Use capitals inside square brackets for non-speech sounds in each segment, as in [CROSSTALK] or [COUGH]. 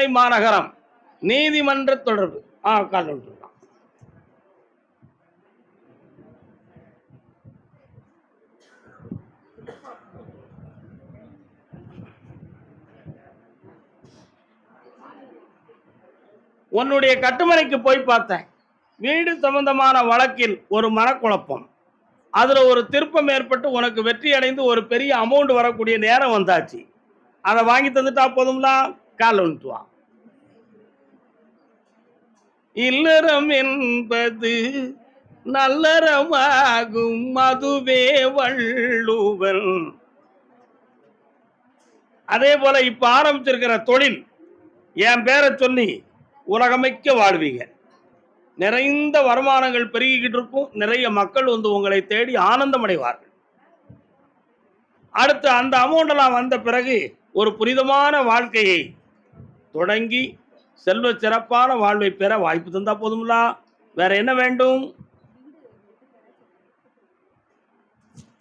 சென்னை மாநகரம் நீதிமன்ற தொடர்பு. ஆ கால் வந்துருக்கான் உன்னுடைய கட்டுமனைக்கு போய் பார்த்தேன். வீடு சம்பந்தமான வழக்கில் ஒரு மனக்குழப்பம். அதில் ஒரு திருப்பம் ஏற்பட்டு உனக்கு வெற்றி அடைந்து ஒரு பெரிய அமௌண்ட் வரக்கூடிய நேரம் வந்தாச்சு. அதை வாங்கி தந்துட்டா போதும்லாம் கால் வந்துட்டுவான் இல்லறம் என்பது நல்லறமாகும் மதுவே வள்ளுவன். அதே போல இப்ப ஆரம்பிச்சிருக்கிற தொழில் என் பேரை சொல்லி உலகமைக்க வாழ்வீங்க. நிறைந்த வருமானங்கள் பெருகிக்கிட்டு இருக்கும் நிறைய மக்கள் வந்து உங்களை தேடி ஆனந்தம் அடைவார்கள் அடுத்து அந்த அமௌண்ட் எல்லாம் வந்த பிறகு ஒரு புனிதமான வாழ்க்கையை தொடங்கி செல்வ சிறப்பான வாழ்வை பெற வாய்ப்பு தந்தா போதும்லா. வேற என்ன வேண்டும்?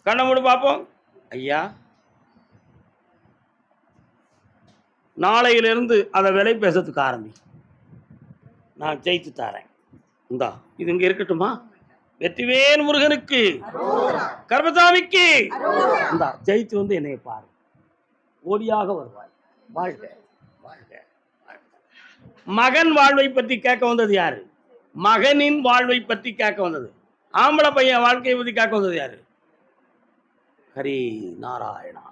கண்ண மூடு பார்ப்போம் ஐயா. நாளையிலிருந்து அதை விலை பேசுறதுக்கு ஆரம்பி. நான் ஜெயித்து தரேன். இந்தா இது இங்க இருக்கட்டுமா? வெற்றிவேன் முருகனுக்கு. கர்மசாமிக்கு இந்தா ஜெயித்து வந்து என்னைய பாரு. ஓடியாக வருவாய். வாழ்க. மகன் வாழ்வை பற்றி கேட்க வந்தது யாரு? மகனின் வாழ்வை பற்றி கேட்க வந்தது. ஆம்பளை பையன் வாழ்க்கையை பற்றி கேட்க வந்தது யாரு? ஹரி நாராயணா.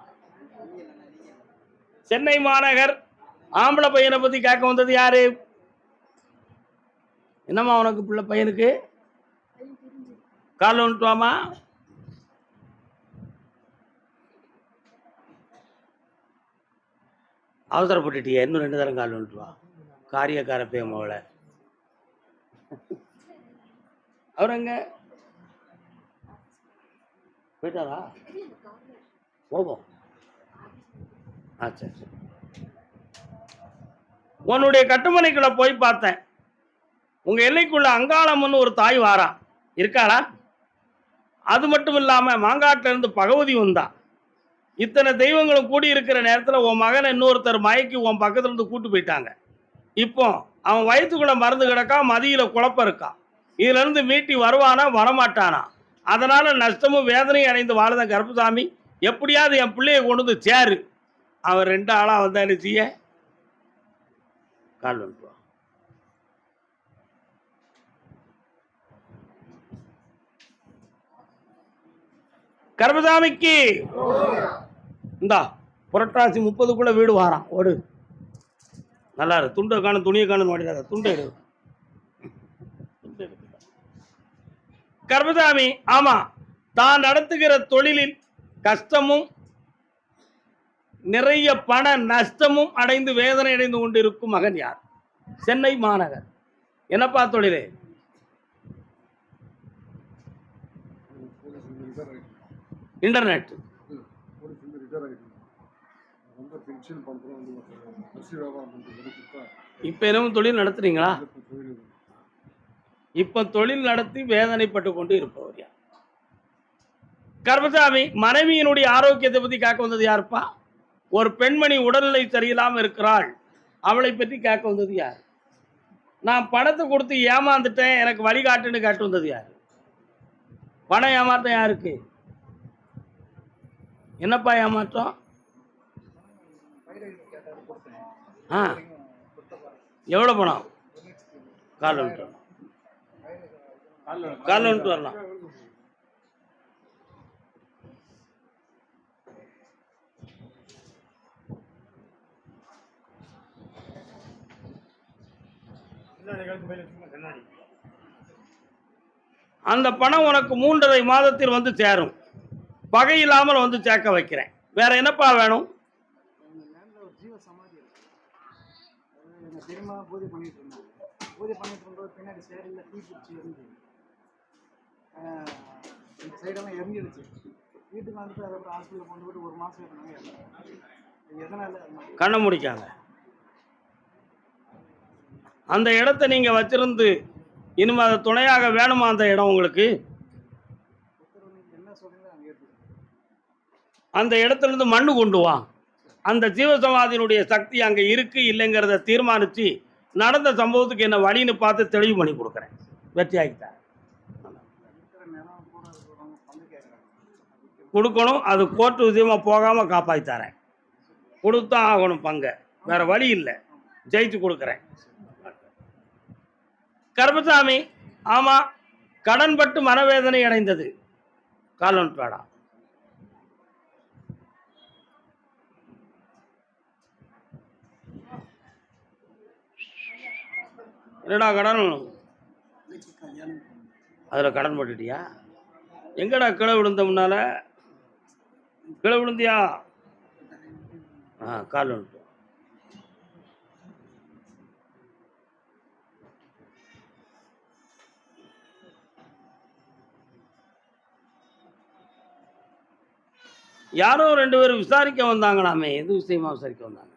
சென்னை மாநகர் ஆம்பளை பையனை பற்றி கேட்க வந்தது யாரு? என்னம்மா உனக்கு பிள்ளை பையனுக்கு? கால் ஒன்றுட்டுவாமா அவசரப்பட்டுட்டியா இன்னும் ரெண்டு தரம் கால் ஒன்றுட்டுவா காரியக்கார பேமோல அவர் எங்க போயிட்டாரா? போவோம் ஆ சரி சரி. உன்னுடைய கட்டுமனைக்குள்ள போய் பார்த்தேன். உங்க எல்லைக்குள்ள அங்காளம்னு ஒரு தாய் வாரா. இருக்காளா? அது மட்டும் இல்லாம மாங்காட்டுல இருந்து பகவதி வந்தா. இத்தனை தெய்வங்களும் கூடி இருக்கிற நேரத்துல உன் மகனை இன்னொருத்தர் மயக்கி உன் பக்கத்துல இருந்து கூட்டு போயிட்டாங்க. இப்போ அவன் வயிற்றுக்குள்ள மருந்து கிடக்கா மதியில குழப்பம் இருக்கா? இதுல இருந்து மீட்டி வருவானா வரமாட்டானா? அதனால நஷ்டமும் வேதனையும் அடைந்து வாழுத கருப்பசாமி எப்படியாவது என் பிள்ளைய கொண்டு வந்து சேரு. அவன் ரெண்டு ஆளா வந்தா என்ன செய்ய? கால் வந்துட்டு வா. இந்தா புரட்டாசி முப்பதுக்குள்ள வீடு வாரான் ஓடு. நல்லா இருக்கு துண்டை காணும் துணியை காணும் மாட்டிடாத துண்டை எடு துண்டை ஆமாம் ஆமா. தான் நடத்துகிற தொழிலில் கஷ்டமும் நிறைய பண நஷ்டமும் அடைந்து வேதனை அடைந்து கொண்டிருக்கும் மகன் யார்? சென்னை மாநகர். என்னப்பா தொழிலே? இன்டர்நெட் இப்போ என்னமோ தொழில் நடத்துறீங்களா? இப்போ தொழில் இப்போ தொழில் நடத்தி வேதனைப்பட்டு கொண்டு இருப்பவர் யார்? கர்மசாமி மனைவியினுடைய ஆரோக்கியத்தை பற்றி கேட்க வந்தது யாருப்பா? ஒரு பெண்மணி உடல்நிலை சரியில்லாமல் இருக்கிறாள். அவளை பற்றி கேட்க வந்தது யார்? நான் பணத்தை கொடுத்து ஏமாந்துட்டேன் எனக்கு வழிகாட்டுன்னு கேட்டு வந்தது யார்? பணம் ஏமாற்றம் யாருக்கு? என்னப்பா ஏமாற்றம்? ஆ. எவ்வளோ பணம் கால் வந்துட்டு வரலாம் காலில் வந்துட்டு வரலாம். அந்த பணம் உனக்கு மூன்றரை மாதத்தில் வந்து சேரும். பகை இல்லாமல் வந்து சேர்க்க வைக்கிறேன். வேற என்னப்பா வேணும் எங்க லேண்ட்ல ஒரு ஜீவ சமாதி இருக்கு அது எங்க பெரியம்மா பூஜை பண்ணிட்டு இருந்தாங்க. பூஜை பண்ணிட்டு இருக்கும்போது பின்னாடி சைடில் தீ பிடிச்சி ஆஹ் இந்த சைடெல்லாம் எரிஞ்சிடுச்சு வீட்டுக்கு வந்துட்டு அதுக்கப்புறம் ஹாஸ்பிட்டலில் கொண்டு போயிட்டு ஒரு மாதம். இது எதனால அது? கண்ணை முடிக்காங்க. அந்த இடத்த நீங்க வச்சிருந்து இனிமே அது துணையாக வேணுமா அந்த இடம் உங்களுக்கு? அந்த இடத்துல இருந்து மண்ணு கொண்டு வா. அந்த ஜீவசமாதியினுடைய சக்தி அங்கே இருக்கு இல்லைங்கிறத தீர்மானித்து நடந்த சம்பவத்துக்கு என்ன வழின்னு பார்த்து தெளிவு பண்ணி கொடுக்குறேன். வெற்றி ஆகிட்டார் கொடுக்கணும் அது கோர்ட்டு விஷயமாக போகாமல் காப்பாற்றித்தாரேன் கொடுத்தான் ஆகணும் பங்கை. வேற வழி இல்லை. ஜெயிச்சு கொடுக்குறேன். கருப்பசாமி ஆமாம் கடன்பட்டு மனவேதனை அடைந்தது. காலன் பேடா என்னடா கடன்? அதில் கடன் பட்டுட்டியா? எங்கடா கீழே விழுந்த முன்னால? கீழே விழுந்தியா? ஆ கால் வந்துட்டு யாரோ ரெண்டு பேரும் விசாரிக்க வந்தாங்களாமே. எது விஷயமா விசாரிக்க வந்தாங்க?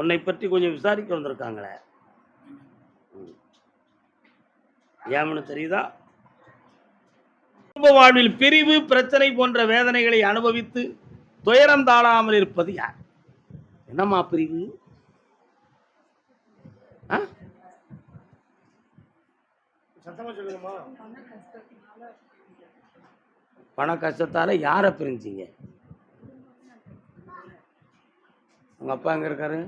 உன்னை பற்றி கொஞ்சம் விசாரிக்க வந்திருக்காங்களே. ம். ஏன்னு தெரியுதா? குடும்ப வாழ்வில் பிரிவு பிரச்சனை போன்ற வேதனைகளை அனுபவித்து துயரம் தாழாமல் இருப்பது யார்? என்னம்மா பிரிவு? பண கஷ்டத்தால யாரை பிரிஞ்சீங்க? உங்க அப்பா எங்க இருக்காரு?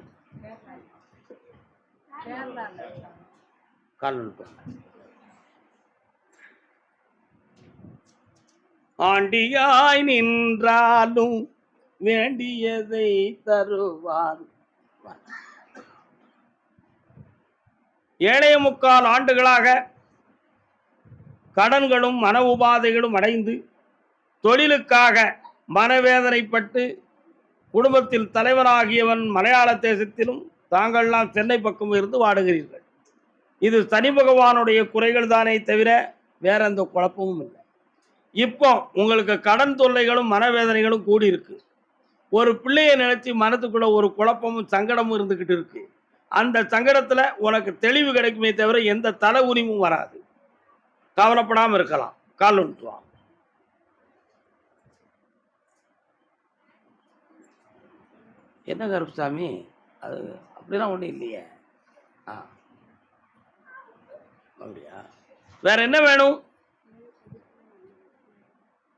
ஆண்டியாய் நின்றாலும் வேண்டியதை தருவார். ஏழைய முக்கால் ஆண்டுகளாக கடன்களும் மன உபாதைகளும் அடைந்து தொழிலுக்காக மனவேதனைப்பட்டு குடும்பத்தில் தலைவராகியவன் மலையாள தேசத்திலும் தாங்கள்லாம் சென்னை பக்கம் இருந்து வாடுகிறீர்கள். இது சனி பகவானுடைய குறைகள் தானே தவிர வேற எந்த குழப்பமும் இல்லை. இப்போ உங்களுக்கு கடன் தொல்லைகளும் மனவேதனைகளும் கூடி இருக்கு ஒரு பிள்ளையை நினைச்சு மனத்துக்குள்ள ஒரு குழப்பமும் சங்கடமும் இருந்துக்கிட்டு இருக்கு. அந்த சங்கடத்தில் உனக்கு தெளிவு கிடைக்குமே தவிர எந்த தலை உரிமும் வராது. கவலைப்படாமல் இருக்கலாம். கால் ஒன்றுவான் என்ன கருப்புசாமி? அது அப்படிலாம் ஒன்றும் இல்லையே. ஆ. அப்படியா? வேற என்ன வேணும்?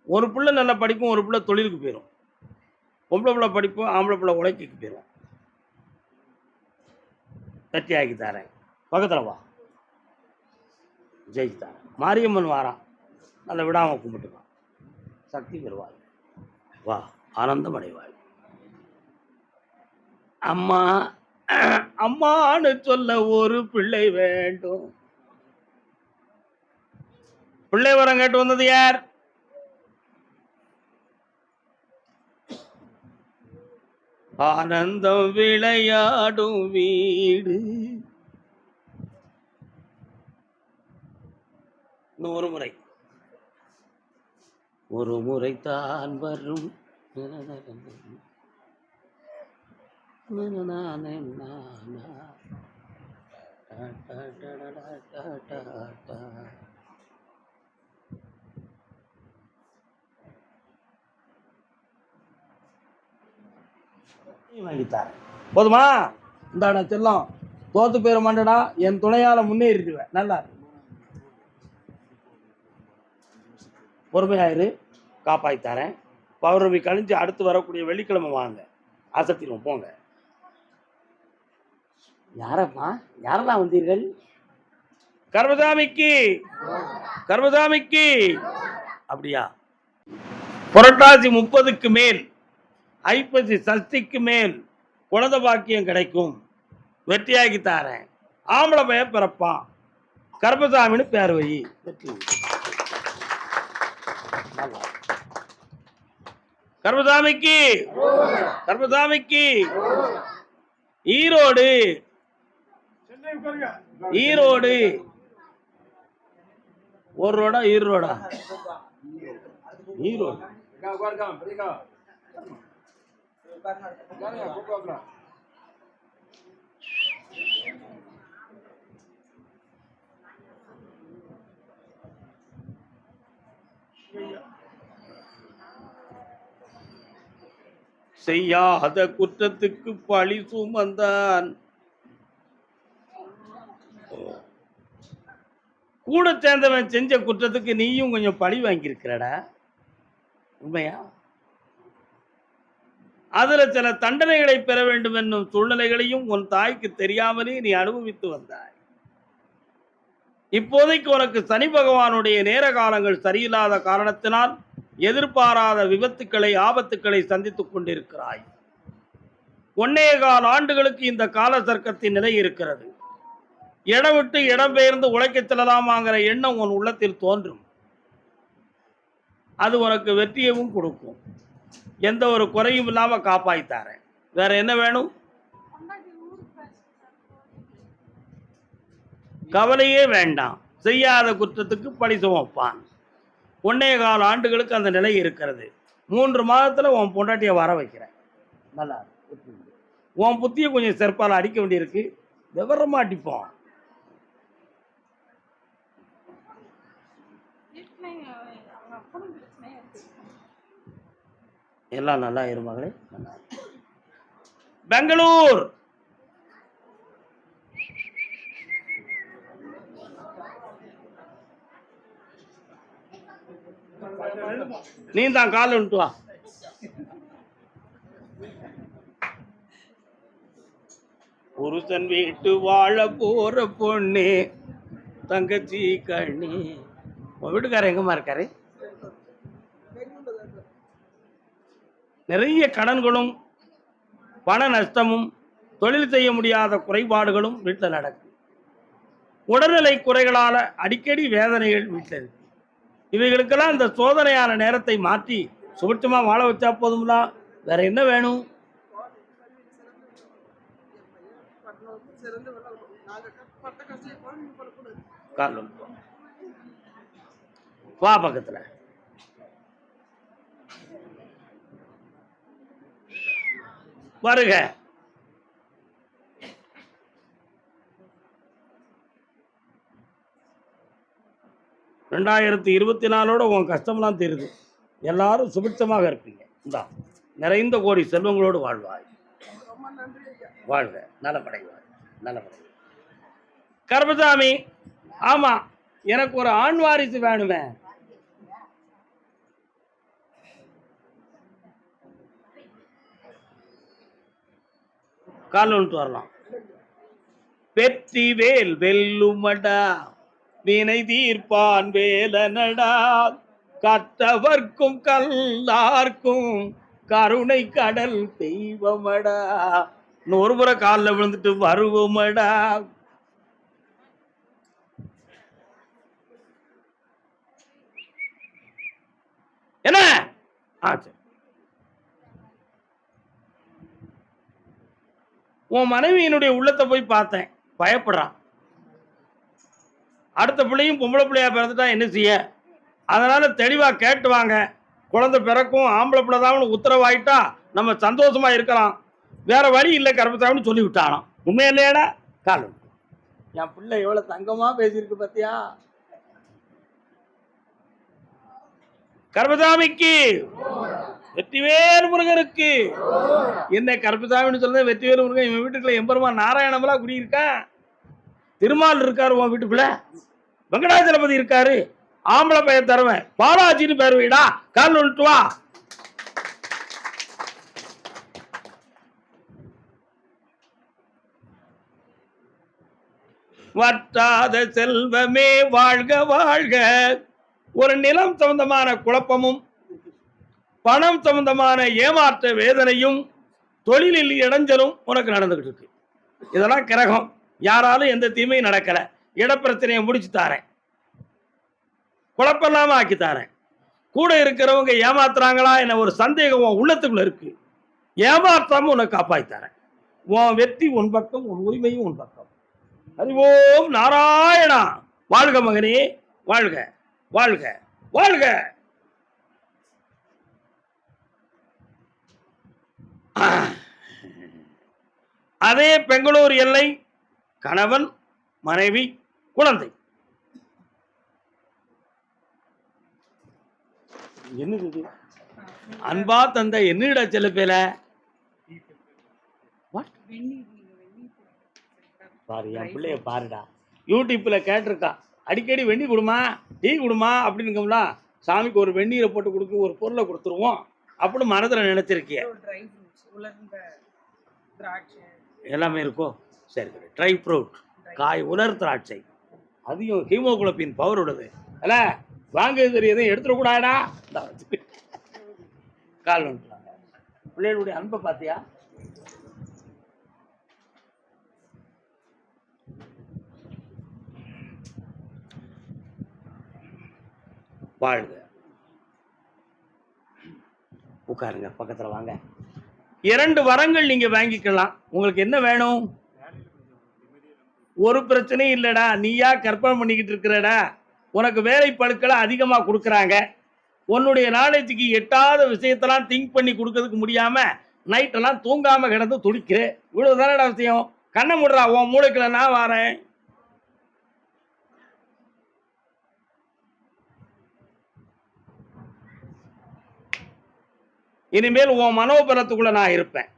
ஒரு பிள்ளை நல்லா படிக்கும் ஒரு பிள்ளை தொழிலுக்கு போயிடும் பொம்பளை பிள்ளை படிப்பும் ஆம்பளை பிள்ளை உழைக்கிக்கு போயிடும் வெற்றி ஆக்கி தரேன். பக்கத்தில் வா. ஜெயிச்சு தரேன். மாரியம்மன் வாரான் நல்லா விடாமல் கும்பிட்டுக்கான் சக்தி பெறுவாள் வா. ஆனந்தம் அடைவாள் அம்மா அம்மான்னு சொல்ல ஒரு பிள்ளை வேண்டும். பிள்ளை வரம் கேட்டு வந்தது யார்? ஆனந்தம் விளையாடும் வீடு. இன்னும் ஒரு முறை. ஒரு முறை தான் வரும். வாங்கித்தார் போதுமா? இந்தாடா செல்லம். தோத்து போயிட மாட்டேடா என் துணையால முன்னேறிடுவேன். நல்லா பொறுமையாயிரு. காப்பாற்றி தரேன். பௌர்ணமி கழிஞ்சு அடுத்து வரக்கூடிய வெள்ளிக்கிழமை வாங்க. அசத்திடுவோம் போங்க. யாரம்மா? யாரெல்லாம் வந்தீர்கள்? கர்மசாமிக்கு. கர்மசாமிக்கு. அப்படியா? புரட்டாசி முப்பதுக்கு மேல் ஐப்பசி சஷ்டிக்கு மேல் குழந்தை பாக்கியம் கிடைக்கும். வெற்றியாக்கி தாரேன். ஆம்பளை பையன் பிறப்பான். கர்மசாமின்னு பேர் வை. வெற்றி. கர்மசாமிக்கு. கர்மசாமிக்கு. ஈரோடு. ஈரோடு. ஒரு ரோடா ஈரோடா ரோடா? ஈரோடு செய்யாத குற்றத்துக்கு பழி சுமந்தான். கூட சேர்ந்தவன் செஞ்ச குற்றத்துக்கு நீயும் கொஞ்சம் பழி வாங்கியிருக்கிறடா. உண்மையா? அதில் சில தண்டனைகளை பெற வேண்டும் என்னும் சூழ்நிலைகளையும் உன் தாய்க்கு தெரியாமலே நீ அனுபவித்து வந்தாய். இப்போதைக்கு உனக்கு சனி பகவானுடைய நேர காலங்கள் சரியில்லாத காரணத்தினால் எதிர்பாராத விபத்துக்களை ஆபத்துக்களை சந்தித்துக் கொண்டிருக்கிறாய். ஒன்னே கால் ஆண்டுகளுக்கு இந்த கால சர்க்கத்தின் நிலை இருக்கிறது. இடம் விட்டு இடம் பெயர்ந்து உழைக்க செல்லலாமாங்கிற எண்ணம் உன் உள்ளத்தில் தோன்றும். அது உனக்கு வெற்றியவும் கொடுக்கும். எந்த ஒரு குறையும் இல்லாம காப்பாய்த்தாரேன் வேற என்ன வேணும்? கவலையே வேண்டாம். செய்யாத குற்றத்துக்கு பழி சுமப்பான். ஒன்னே கால் ஆண்டுகளுக்கு அந்த நிலை இருக்கிறது. மூன்று மாதத்துல உன் பொண்டாட்டியை வர வைக்கிறேன். நல்லா உன் புத்தியை கொஞ்சம் செருப்பால் அடிக்க வேண்டியிருக்கு. விவரமா அடிப்போம் எல்லாம் நல்லா இருமகளே நல்லா பெங்களூர்! நீ தான் கால் விட்டு வா. புருஷன் வீட்டு வாழ போற பொண்ணு தங்கச்சி கண்ணி. உன் வீட்டுக்காரர் எங்கம்மா இருக்காரு? நிறைய கடன்களும் பண நஷ்டமும் தொழில் செய்ய முடியாத குறைபாடுகளும் வீட்டில் நடக்கும் உடல்நிலை குறைகளால் அடிக்கடி வேதனைகள் வீட்டில் இருக்கு. இவைகளுக்கெல்லாம் இந்த சோதனையான நேரத்தை மாற்றி சுபிட்சமா வாழ வச்சா போதும்ல? வேற என்ன வேணும்? கால் வா பக்கத்தில். வருக. ரெண்டாயிரத்தி இருபத்தி நாலோட உன் கஷ்டம்லாம் தெரியுது எல்லாரும் சுபிட்சமாக இருப்பீங்க. இந்தா நிறைந்த கோடி செல்வங்களோடு வாழ்வாய். வாழ்க. நலமடைவாய். நலமடைவாய். கர்மசாமி ஆமா எனக்கு ஒரு ஆண் வாரிசு வேணுமே. காலில் வந்துட்டு வரலாம். வெற்றி வேல் வெல்லுமடா வினை தீர்ப்பான் வேலனடா. கற்றவர்க்கும் கல்லார்க்கும் கருணை கடல் தெய்வமடா. இன்னொரு முறை காலில் விழுந்துட்டு வருவோமடா. என்ன? ஆ சரி உன் மனைவியினுடைய உள்ளத்தை போய் பார்த்தேன். பயப்படுறான் அடுத்த பிள்ளையும் பொம்பளை பிள்ளையா பிறந்துட்டா என்ன செய்ய? அதனால தெளிவா கேட்டு வாங்க. குழந்தை பிறக்கும் ஆம்பளை பிள்ளை தான் உத்தரவாயிட்டா நம்ம சந்தோஷமா இருக்கலாம். வேற வழி இல்லை கருப்பசாமின்னு சொல்லி விட்டானாம் உண்மை இல்லையாடா? காலம் என் பிள்ளை எவ்வளவு தங்கமா பேசியிருக்கு பாத்தியா? கருப்பசாமிக்கு வெற்றிவேல் முருகருக்கு. என்ன கருப்பசாமின்னு சொல்றது வெற்றிவேல் முருகன் இவன் வீட்டுக்குள்ள எம்பெருமா நாராயணமெல்லாம் குடியிருக்கான் திருமால் இருக்காரு உன் வீட்டுக்குள்ள. வெங்கடாச்சலபதி இருக்காரு. ஆம்பளை பெயர் தருவேன். பாலாஜின்னு பேர் வீடா கால் விட்டு வா. வற்றாத செல்வமே வாழ்க வாழ்க. ஒரு நிலம் சம்பந்தமான குழப்பமும் பணம் சம்பந்தமான ஏமாற்ற வேதனையும் தொழிலில் இடைஞ்சலும் உனக்கு நடந்துகிட்டு இருக்கு. இதெல்லாம் கிரகம். யாராலும் எந்த தீமையும் நடக்கல. இடப்பிரச்சனையை முடிச்சு தாரேன். குழப்பம் ஆக்கி தாரேன். கூட இருக்கிறவங்க ஏமாத்துறாங்களா என்ன ஒரு சந்தேகம் உன் உள்ளத்துக்குள்ள இருக்கு. ஏமாற்றாம உன்னை காப்பாத்தி தரேன். உன் வெற்றி உன் பக்கம் உன் உரிமையும் உன் பக்கம். அறிவோம் நாராயணா. வாழ்க மகனே வாழ்க வாழ்க வாழ்க. [CLEARS THROAT] அதே பெங்களூர் எல்லை கணவன் மனைவி குழந்தை. என்னது இது? அன்பா தந்த என்னடா செல்ல பேல? பாரு என் பிள்ளைய பாருடா. யூடியூப்பில் கேட்டிருக்கா. அடிக்கடி வெந்நீர் கொடுமா? டீ கொடுமா? அப்படிங்கம்ல சாமிக்கு ஒரு வெந்நீரை போட்டு கொடுக்க ஒரு பொருளை கொடுத்துருவோம். அப்படின்னு மனதில் நினச்சிருக்கிய. உலர்ந்த திராட்சை. எல்லாமே இருக்கோ? சரி சரி. ட்ரை ஃப்ரூட் காய் உலர் திராட்சை. அதிகம் ஹீமோகுளோபின் பவர் உள்ளது. அல்ல வாங்க எதையும் எடுத்துடக்கூடாடா. கால் வந்துட்டாங்க பிள்ளைகளுடைய அன்பை பார்த்தியா? வாழ்க. உட்காருங்க பக்கத்துல வாங்க. இரண்டு வரங்கள் நீங்க வாங்கிக்கலாம். உங்களுக்கு என்ன வேணும்? ஒரு பிரச்சனையும் இல்லைடா. நீயா கற்பனை பண்ணிக்கிட்டு இருக்கிறடா. உனக்கு வேலை பழுக்களை அதிகமாக கொடுக்குறாங்க. உன்னுடைய நாலேஜுக்கு எட்டாத விஷயத்தெல்லாம் திங்க் பண்ணி கொடுக்கறதுக்கு முடியாம நைட்டெல்லாம் தூங்காம கிடந்து துடிக்கிறேன் இவ்வளோ தானடா விஷயம்? கண்ணை முடுறா உன் மூளைக்குள்ள நான் வரேன். இனிமேல் உன் மனோபலத்துக்குள்ள நான் இருப்பேன்.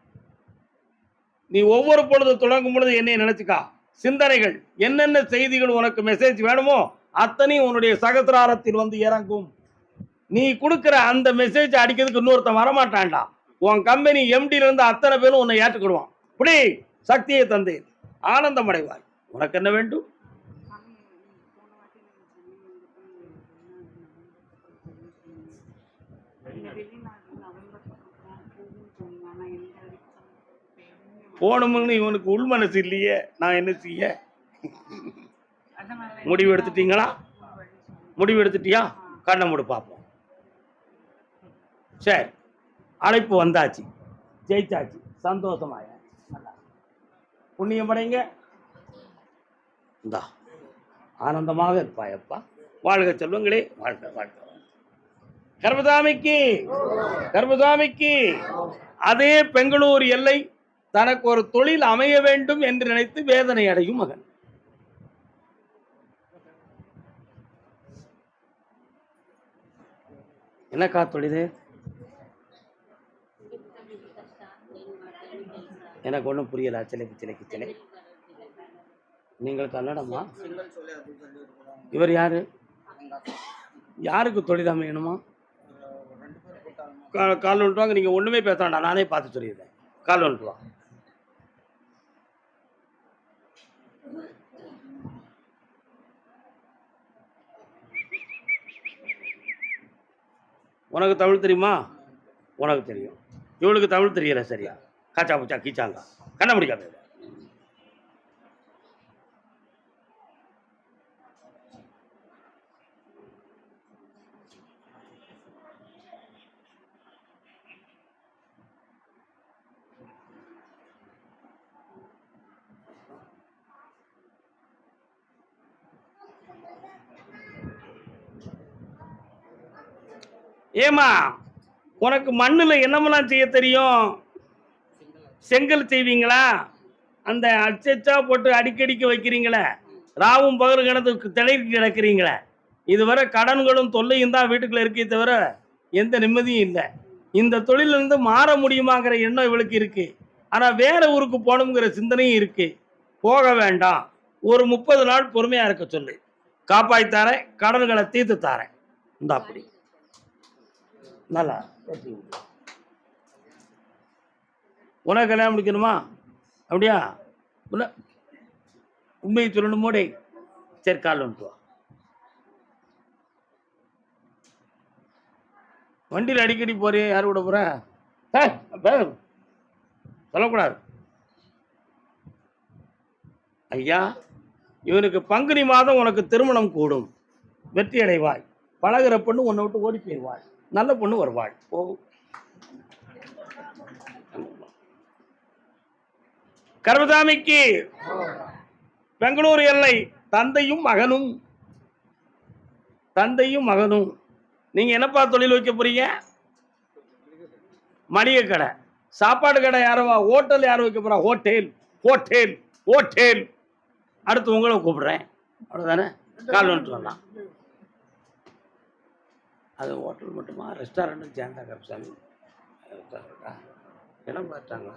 நீ ஒவ்வொரு பொழுது தொடங்கும் பொழுது என்னை நினைச்சுக்கா. சிந்தனைகள் என்னென்ன செய்திகள் உனக்கு மெசேஜ் வேணுமோ அத்தனையும் உன்னுடைய சகசிராரத்தில் வந்து இறங்கும். நீ கொடுக்குற அந்த மெசேஜ் அடிக்கிறதுக்கு இன்னொருத்தன் வரமாட்டான்டா. உன் கம்பெனி எம்டில இருந்து அத்தனை பேரும் உன்னை ஏற்றுக்கிடுவான். இப்படி சக்தியை தந்தேன். ஆனந்தம் அடைவாய். உனக்கு என்ன வேண்டும் சாமி நீங்க போன வாட்டி நீங்க சொன்னீங்க இந்த மாதிரி நீங்க வெளிநாடு நவம்பர் பக்கம் போகும்னு சொன்னீங்க ஆனா எந்த வரைக்கும் போகணும்னு இவனுக்கு உள் மனசு இல்லையே நான் என்ன செய்ய? முடிவு எடுத்துட்டீங்களா? முடிவு எடுத்துட்டியா? கண்ணை மூடு பார்ப்போம். சரி. அழைப்பு வந்தாச்சு. ஜெயிச்சாச்சு. சந்தோஷமாய புண்ணியம் படைங்க இந்தா. ஆனந்தமாக இருப்பாயப்பா வாழ்க செல்வங்களே வாழ்க வாழ்க. கர்மசாமிக்கு கர்மசாமிக்கு. அதே பெங்களூர் எல்லை தனக்கு ஒரு தொழில் அமைய வேண்டும் என்று நினைத்து வேதனை அடையும் மகன். என்னக்கா தொழில் எனக்கு ஒன்றும் புரியல. சிலைக்கு சிலைக்கு சிலை நீங்கள் கன்னடமா? இவர் யாரு? யாருக்கு தொழில் அமையணுமா கா- கால் ஒன்றுவாங்க வாங்க நீங்கள் ஒன்றுமே பேச வேண்டாம். நானே பார்த்து சொல்லிடுறேன். கால் வந்துட்டு உனக்கு தமிழ் தெரியுமா? உனக்கு தெரியும். இவளுக்கு தமிழ் தெரியல சரியா? காச்சா பூச்சா கீச்சாங்க கண்ண ஏமா உனக்கு மண்ணில் என்னமெல்லாம் செய்ய தெரியும்? செங்கல் செய்வீங்களா? அந்த அச்சச்சா போட்டு அடிக்கடிக்கு வைக்கிறீங்களே ராவும் பகல் கிடந்து திளைக்கு கிடக்கிறீங்களே இதுவரை கடன்களும் தொல்லையும் தான் வீட்டுக்குள்ள இருக்கே தவிர எந்த நிம்மதியும் இல்லை. இந்த தொழிலிருந்து மாற முடியுமாங்கிற எண்ணம் இவளுக்கு இருக்குது ஆனால் வேற ஊருக்கு போகணுங்கிற சிந்தனையும் இருக்குது போக வேண்டாம். ஒரு முப்பது நாள் பொறுமையாக இருக்க சொல்லு. காப்பாய் தரேன் கடன்களை தீர்த்து தாரேன். இந்த அப்படி. நல்லா வெற்றி உனக்கு கல்யாணம் முடிக்கணுமா? அப்படியா? உன்ன- உண்மையை சொல்லணும் மூடி. சரி கால் வந்துட்டு வண்டியில் அடிக்கடி போறியே யார் கூட போற? சொல்லக்கூடாது. ஐயா இவனுக்கு பங்குனி மாதம் உனக்கு திருமணம் கூடும். வெற்றி அடைவாய் பழகுற பொண்ணு உன்னை விட்டு ஓடி போயிடுவாள் நல்ல பொண்ணு வருவாள். ஓ. கர்மசாமிக்கு பெங்களூர் எல்லை. தந்தையும் மகனும். தந்தையும் மகனும். நீங்க என்னப்பா தொழில் வைக்க போறீங்க? மளிகை கடை. சாப்பாடு கடை யாரவா? ஹோட்டல் யாரும் வைக்க போறா? ஹோட்டேல். ஹோட்டல். ஹோட்டேல். அடுத்து உங்களை கூப்பிடுறேன். அவ்வளோதானே கால் வந்துட்டு வரலாம். அது ஹோட்டல் மட்டுமா? ரெஸ்டாரண்ட்டும் சேர்ந்தா கப்சாமி. ரெஸ்டாரண்ட்டா? இடம் பார்த்தாங்களா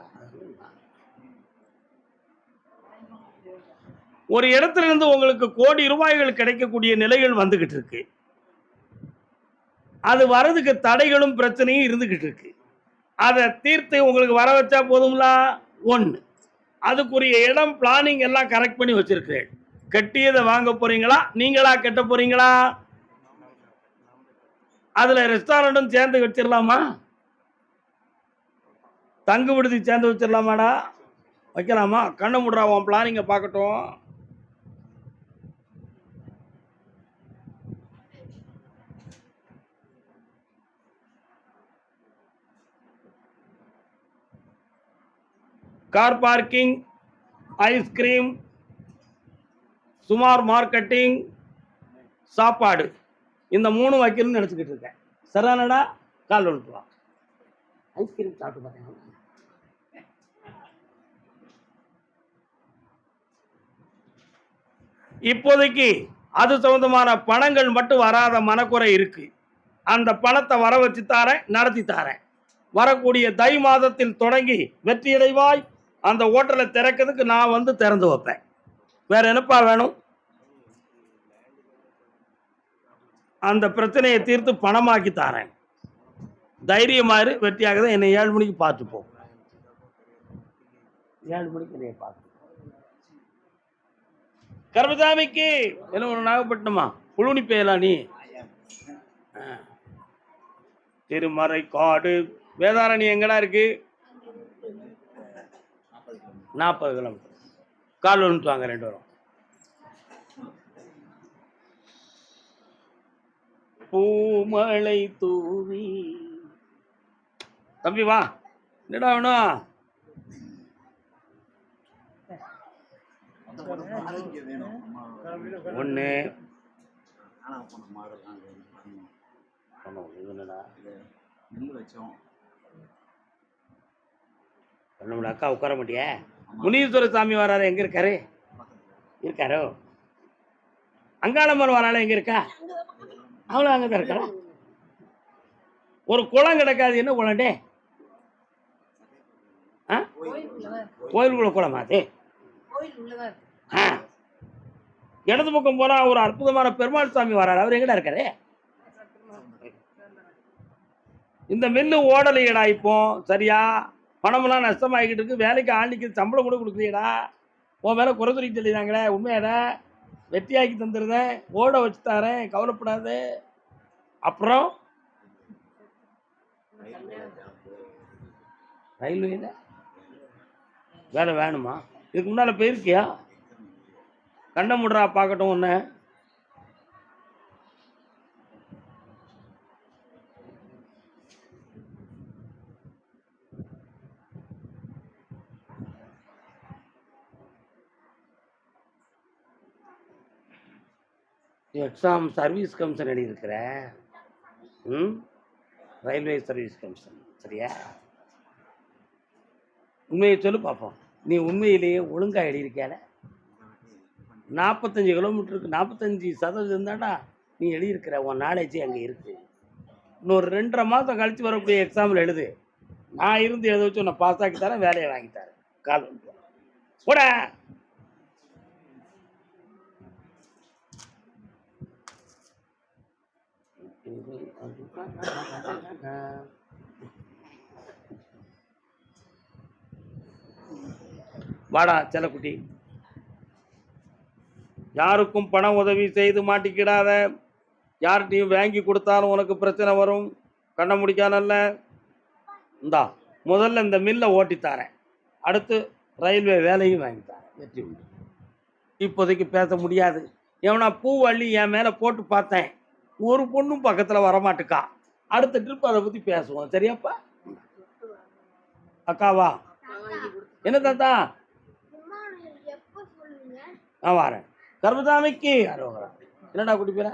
ஒரு இடத்துல இருந்து உங்களுக்கு கோடி ரூபாய்கள் கிடைக்கக்கூடிய நிலைகள் வந்துகிட்டு இருக்கு அது வர்றதுக்கு தடைகளும் பிரச்சனையும் இருந்துகிட்டு இருக்கு அதை தீர்த்து உங்களுக்கு வர வச்சா போதும்லா? ஒன்று அதுக்குரிய இடம் பிளானிங் எல்லாம் கரெக்ட் பண்ணி வச்சிருக்கிறேன். கட்டியதை வாங்க போறீங்களா? நீங்களா கட்ட போறீங்களா? அதுல ரெஸ்டாரண்ட்டும் சேர்ந்து வச்சிடலாமா தங்கு விடுதி சேர்ந்து வச்சிடலாமாடா வைக்கலாமா? கண்ணு முடுறா உன் பிளானிங்கை பார்க்கட்டும். கார் பார்க்கிங் ஐஸ்கிரீம் சுமார் மார்க்கெட்டிங் சாப்பாடு. இந்த மூணு வைக்கணும்னு நினச்சிக்கிட்டு இருக்கேன். சரிதானடா கால் ஒன்று வா ஐஸ்கிரீம் சாப்பிட்டு பார்த்தேன் இப்போதைக்கு அது சம்பந்தமான பணங்கள் மட்டும் வராத மனக்குறை இருக்கு. அந்த பணத்தை வர வச்சு தாரேன் நடத்தி தாரேன். வரக்கூடிய தை மாதத்தில் தொடங்கி வெற்றியடைவாய். அந்த ஹோட்டலை திறக்கிறதுக்கு நான் வந்து திறந்து வைப்பேன். வேற என்னப்பா வேணும்? அந்த பிரச்சனையை தீர்த்து பணமாக்கி தாரேன். தைரியமாறு வெற்றியாக தான் என்னை ஏழு மணிக்கு பார்த்துப்போம். ஏழு மணிக்கு என்னைய பார்த்து கர்மசாமிக்கு என்ன ஒன்று நாகப்பட்டினமா? புழுனி பெயலாம் நீ? திருமறை காடு. வேதாரணி எங்கடா இருக்கு? நாற்பது கிலோமீட்டர். கால் வந்துட்டு வாங்க ரெண்டு வரும். பூமழை தூவி. தம்பி வா. என்னடா வேணும்? ஒன்று அக்கா உட்கார மாட்டியா? முனீஸ்வர சாமி வராரு எங்க இருக்காரு? இருக்காரோ? அங்காளம்மன் வரால எங்க இருக்கா? அவ்வளோ அங்கே தான் இருக்கிறான் ஒரு குளம் கிடக்காது என்ன குளம் டே ஆ? கோயிலுக்குள்ள குளமா அது? ஆ. இடது பக்கம் போனால் ஒரு அற்புதமான பெருமாள் சாமி வராரு அவர் எங்கடா இருக்காரு? இந்த மில்லு ஓடலையடா இப்போ? சரியா? பணமெல்லாம் நஷ்டமாகிக்கிட்டு இருக்கு. வேலைக்கு ஆண்டிக்கு சம்பளம் கூட கொடுக்கலையடா. உன் மேலே குறை சொல்லிட்டு சொல்லிடுறாங்களே உண்மையாடா? வெட்டியாக்கி தந்துடுறேன் ஓட வச்சு தரேன். கவலைப்படாத. அப்புறம்? ரயில்வேல வேலை வேணுமா? இதுக்கு முன்னால் போயிருக்கியா? கண்ணை முடுறா பார்க்கட்டும் ஒன்று எக்ஸாம் சர்வீஸ் கமிஷன் எழுதியிருக்கிற ம்? ரயில்வே சர்வீஸ் கமிஷன் சரியா? உண்மையை சொல்லு பார்ப்போம். நீ உண்மையிலேயே ஒழுங்காக எழுதியிருக்கேல நாற்பத்தஞ்சு கிலோமீட்டருக்கு நாற்பத்தஞ்சு சதவீதம் தான்டா நீ எழுதியிருக்கிற. உன் நாலேஜ் அங்கே இருக்குது இன்னொரு ரெண்டரை மாதம் கழித்து வரக்கூடிய எக்ஸாமில் எழுது. நான் இருந்து எழுத வச்சு உன்னை பாஸ் ஆக்கி தரேன் வேலையை வாங்கி தரேன். கால் போட! வாடா செல்லக்குட்டி யாருக்கும் பண உதவி செய்து மாட்டிக்கிடாத யார்கிட்டையும் வாங்கி கொடுத்தாலும் உனக்கு பிரச்சனை வரும். கண்ண முடிக்காதல்ல இந்தா முதல்ல இந்த மில்லை ஓட்டித்தாரேன் அடுத்து ரயில்வே வேலையும் வாங்கித்தாரேன் தரேன். வெற்றி உண்டு. இப்போதைக்கு பேச முடியாது. எவனா பூ அள்ளி என் மேலே போட்டு பார்த்தேன். ஒரு பொண்ணும் பக்கத்தில் வரமாட்டுக்கா. அடுத்த ட்ரிப் அதை பற்றி பேசுவோம். சரியாப்பா? அக்காவா? என்ன தாத்தா? நான் வரேன். கர்மதாமிக்கு என்னடா குட்டி பேர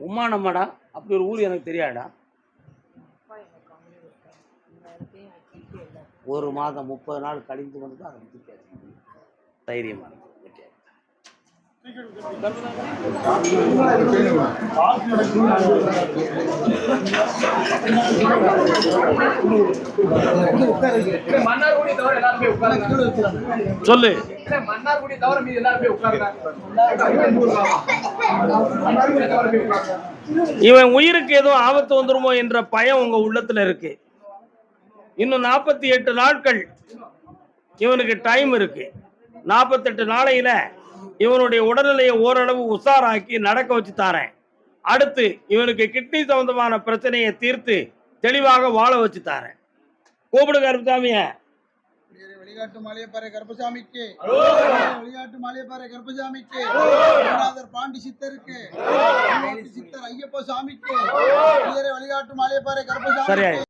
உமானம்மாடா. அப்படி ஒரு ஊர் எனக்கு தெரியாடா ஒரு மாதம் முப்பது நாள் கழிந்து வந்து அதை பற்றி பேச முடியும் தைரியமாக மன்னார்குடி தவிர எல்லாருமே உட்காருங்க சொல்லு. மன்னார்குடி தவிர எல்லாருமே உட்காருங்க இவன் உயிருக்கு எதுவும் ஆபத்து வந்துருமோ என்ற பயம் உங்க உள்ளத்துல இருக்கு. இன்னும் நாற்பத்தி எட்டு நாட்கள் இவனுக்கு டைம் இருக்கு. நாற்பத்தெட்டு நாளையில இவனுடைய உடல்நிலையை ஓரளவு உஷாராக்கி நடக்க வச்சு தாரேன். அடுத்து இவனுக்கு கிட்னி சம்பந்தமான பிரச்சனையை தீர்த்து தெளிவாக வாழ வச்சு தாரேன். கூப்பிடு கருப்பசாமிய. வெளிநாட்டு மாளிகைப்பாறை கருப்பசாமிக்கு. வெளிநாட்டு மாளிகைப்பாறை கருப்பசாமிக்கு. பாண்டி சித்தருக்கு. சித்தர் ஐயப்ப சாமிக்கு. வெளிநாட்டு மாளிகைப்பாறை கருப்பசாமி சரியா